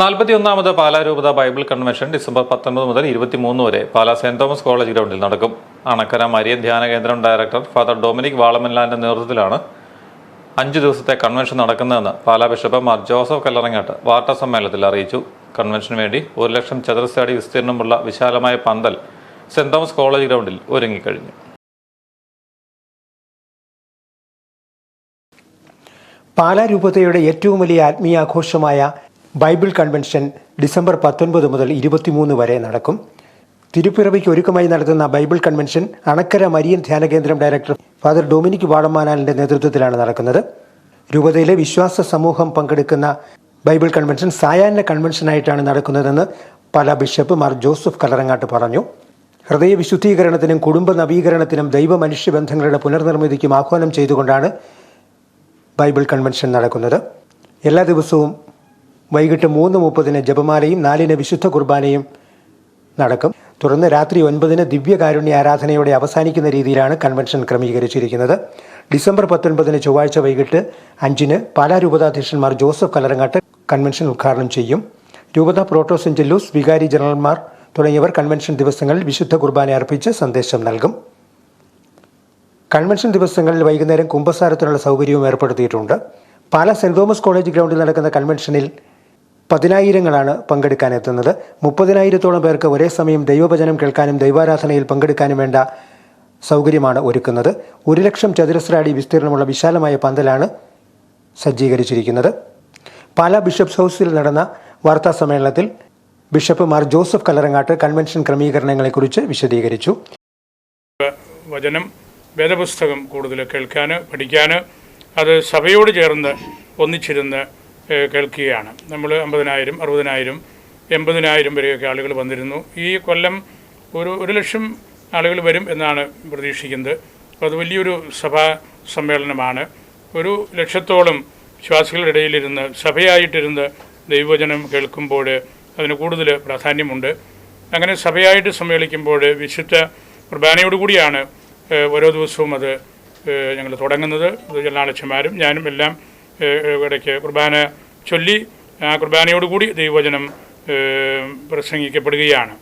നാൽപ്പത്തിയൊന്നാമത് പാലാ രൂപത Bible convention December പത്തൊൻപത് മുതൽ ഇരുപത്തിമൂന്ന് വരെ പാലാ സെന്റ് തോമസ് കോളേജ് ഗ്രൗണ്ടിൽ നടക്കും. അണക്കര മരിയൻ ധ്യാന കേന്ദ്രം ഡയറക്ടർ ഫാദർ ഡൊമിനിക് വാളമൻലാന്റെ നേതൃത്വത്തിലാണ് അഞ്ചു ദിവസത്തെ കൺവെൻഷൻ നടക്കുന്നതെന്ന് പാലാ ബിഷപ്പ് മാർ ജോസഫ് കല്ലറങ്ങാട്ട് വാർത്താ സമ്മേളനത്തിൽ അറിയിച്ചു. കൺവെൻഷന് വേണ്ടി ഒരു ലക്ഷം ചതുരശ്ര അടി വിസ്തീർണമുള്ള വിശാലമായ പന്തൽ സെന്റ് തോമസ് കോളേജ് ഗ്രൗണ്ടിൽ ഒരുങ്ങിക്കഴിഞ്ഞു. പാലാ രൂപതയുടെ ഏറ്റവും വലിയ ആത്മീയാഘോഷമായ ബൈബിൾ കൺവെൻഷൻ ഡിസംബർ പത്തൊൻപത് മുതൽ ഇരുപത്തിമൂന്ന് വരെ നടക്കും. തിരുപ്പിറവിക്ക് ഒരുക്കമായി നടത്തുന്ന ബൈബിൾ കൺവെൻഷൻ അണക്കര മരിയൻ ധ്യാന കേന്ദ്രം ഡയറക്ടർ ഫാദർ ഡൊമിനിക് വാടമാനാലിന്റെ നേതൃത്വത്തിലാണ് നടക്കുന്നത്. രൂപതയിലെ വിശ്വാസ സമൂഹം പങ്കെടുക്കുന്ന ബൈബിൾ കൺവെൻഷൻ സായാഹ്ന കൺവെൻഷനായിട്ടാണ് നടക്കുന്നതെന്ന് പല ബിഷപ്പ് മാർ ജോസഫ് കലറങ്ങാട്ട് പറഞ്ഞു. ഹൃദയ വിശുദ്ധീകരണത്തിനും കുടുംബ നവീകരണത്തിനും ദൈവ മനുഷ്യ ബന്ധങ്ങളുടെ പുനർനിർമ്മിതിക്കും ആഹ്വാനം ചെയ്തുകൊണ്ടാണ് ബൈബിൾ കൺവെൻഷൻ നടക്കുന്നത്. എല്ലാ ദിവസവും വൈകിട്ട് മൂന്ന് മുപ്പതിന് ജപമാലയും നാലിന് വിശുദ്ധ കുർബാനയും നടക്കും. തുടർന്ന് രാത്രി ഒൻപതിന് ദിവ്യകാരുണ്യ ആരാധനയോടെ അവസാനിക്കുന്ന രീതിയിലാണ് കൺവെൻഷൻ ക്രമീകരിച്ചിരിക്കുന്നത്. ഡിസംബർ പത്തൊൻപതിന് ചൊവ്വാഴ്ച വൈകിട്ട് അഞ്ചിന് പാലാ രൂപതാധ്യക്ഷന്മാർ ജോസഫ് കലറങ്ങാട്ട് കൺവെൻഷൻ ഉദ്ഘാടനം ചെയ്യും. രൂപത പ്രോട്ടോസെഞ്ചലൂസ് വികാരി ജനറൽമാർ തുടങ്ങിയവർ കൺവെൻഷൻ ദിവസങ്ങളിൽ വിശുദ്ധ കുർബാന അർപ്പിച്ച് സന്ദേശം നൽകും. കൺവെൻഷൻ ദിവസങ്ങളിൽ വൈകുന്നേരം കുമ്പസാരത്തിനുള്ള സൗകര്യവും ഏർപ്പെടുത്തിയിട്ടുണ്ട്. പാലാ സെന്റ് തോമസ് കോളേജ് ഗ്രൗണ്ടിൽ നടക്കുന്ന കൺവെൻഷനിൽ പതിനായിരങ്ങളാണ് പങ്കെടുക്കാനെത്തുന്നത്. മുപ്പതിനായിരത്തോളം പേർക്ക് ഒരേ സമയം ദൈവഭജനം കേൾക്കാനും ദൈവാരാധനയിൽ പങ്കെടുക്കാനും വേണ്ട സൗകര്യമാണ് ഒരുക്കുന്നത്. ഒരു ലക്ഷം ചതുരശ്ര അടി വിസ്തീർണമുള്ള വിശാലമായ പന്തലാണ് സജ്ജീകരിച്ചിരിക്കുന്നത്. പാലാ ബിഷപ്സ് ഹൗസിൽ നടന്ന വാർത്താ സമ്മേളനത്തിൽ bishop Mar Joseph Kalarangatt convention ക്രമീകരണങ്ങളെക്കുറിച്ച് വിശദീകരിച്ചു. വചനം വേദപുസ്തകം കൂടുതൽ കേൾക്കാൻ പഠിക്കാൻ അത് സഭയോട് ചേർന്ന് ഒന്നിച്ചിരുന്ന് കേൾക്കുകയാണ്. നമ്മൾ അമ്പതിനായിരം അറുപതിനായിരം എൺപതിനായിരം വരെയൊക്കെ ആളുകൾ വന്നിരുന്നു. ഈ കൊല്ലം ഒരു ഒരു ലക്ഷം ആളുകൾ വരും എന്നാണ് പ്രതീക്ഷിക്കുന്നത്. അപ്പോൾ അത് വലിയൊരു സഭാ സമ്മേളനമാണ്. ഒരു ലക്ഷത്തോളം വിശ്വാസികളുടെ ഇടയിലിരുന്ന് സഭയായിട്ടിരുന്ന് ദൈവവചനം കേൾക്കുമ്പോൾ അതിന് കൂടുതൽ പ്രാധാന്യമുണ്ട്. അങ്ങനെ സഭയായിട്ട് സമ്മേളിക്കുമ്പോൾ വിശുദ്ധ കുർബാനയോടുകൂടിയാണ് ഓരോ ദിവസവും അത് ഞങ്ങൾ തുടങ്ങുന്നത്. ചെല്ലാളച്ചന്മാരും ഞാനും എല്ലാം ഇടയ്ക്ക് കുർബാന ചൊല്ലി ആ കുർബാനയോടുകൂടി ദൈവവചനം പ്രസംഗിക്കപ്പെടുകയാണ്.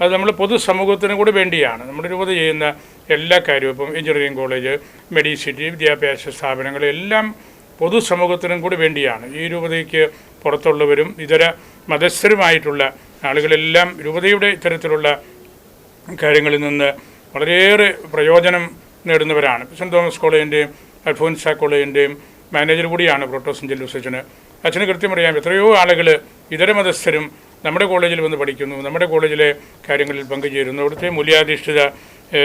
അത് നമ്മൾ പൊതുസമൂഹത്തിന് കൂടി വേണ്ടിയാണ്. നമ്മൾ രൂപത ചെയ്യുന്ന എല്ലാ കാര്യവും ഇപ്പം എഞ്ചിനീയറിംഗ് കോളേജ് മെഡിസിറ്റി വിദ്യാഭ്യാസ സ്ഥാപനങ്ങൾ എല്ലാം പൊതുസമൂഹത്തിനും കൂടി വേണ്ടിയാണ്. ഈ രൂപതയ്ക്ക് പുറത്തുള്ളവരും ഇതര മതസ്ഥരുമായിട്ടുള്ള ആളുകളെല്ലാം രൂപതയുടെ ഇത്തരത്തിലുള്ള കാര്യങ്ങളിൽ നിന്ന് വളരെയേറെ പ്രയോജനം നേടുന്നവരാണ്. സെന്റ് തോമസ് കോളേജിന്റെയും അൽഫോൻസ കോളേജിന്റെയും മാനേജർ കൂടിയാണ് പ്രോട്ടോസൻ ജെല്ലൂസ് അച്ഛന് കൃത്യമറിയാം എത്രയോ ആളുകൾ ഇതര മതസ്ഥരും നമ്മുടെ കോളേജിൽ വന്ന് പഠിക്കുന്നു നമ്മുടെ കോളേജിലെ കാര്യങ്ങളിൽ പങ്കുചേരുന്നു അവിടുത്തെ മൂല്യാധിഷ്ഠിത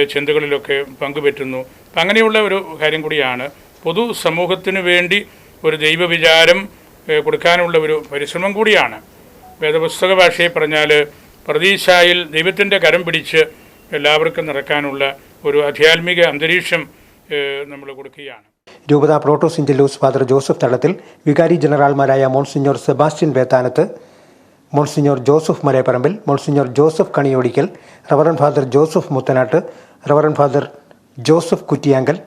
ചിന്തകളിലൊക്കെ പങ്കുപറ്റുന്നു. അപ്പം അങ്ങനെയുള്ള ഒരു കാര്യം കൂടിയാണ്. പൊതു സമൂഹത്തിന് വേണ്ടി ഒരു ദൈവവിചാരം കൊടുക്കാനുള്ള ഒരു പരിശ്രമം കൂടിയാണ്. വേദപുസ്തക ഭാഷയെ പറഞ്ഞാൽ പ്രതീക്ഷയിൽ ദൈവത്തിന്റെ കരം പിടിച്ച് എല്ലാവർക്കും നടക്കാനുള്ള ഒരു ആധ്യാത്മിക അന്തരീക്ഷം നമ്മൾ കൊടുക്കുകയാണ്. രൂപത പ്രോട്ടോസിന്റലൂസ് ഫാദർ ജോസഫ് തള്ളത്തിൽ വികാരി ജനറൽമാരായ monsignor Sebastian Vethanath monsignor Joseph Malayaparambil monsignor Joseph Kaniyodickal reverend father Joseph Muthanatt reverend father Joseph Kuttiyankal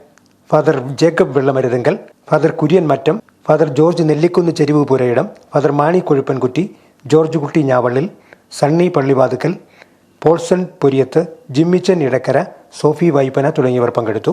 father Jacob Vellamaruthunkal father Kurian Mattam father George Nellikunnu Cherivu Purayidam father Mani Kozhuppankutty George Kutty Njavallil Sunny Pallivathukkal Paulson Poriyath Jimmichan Edakkara Sophy Vaippana തുടങ്ങിയവർ പങ്കെടുത്തു.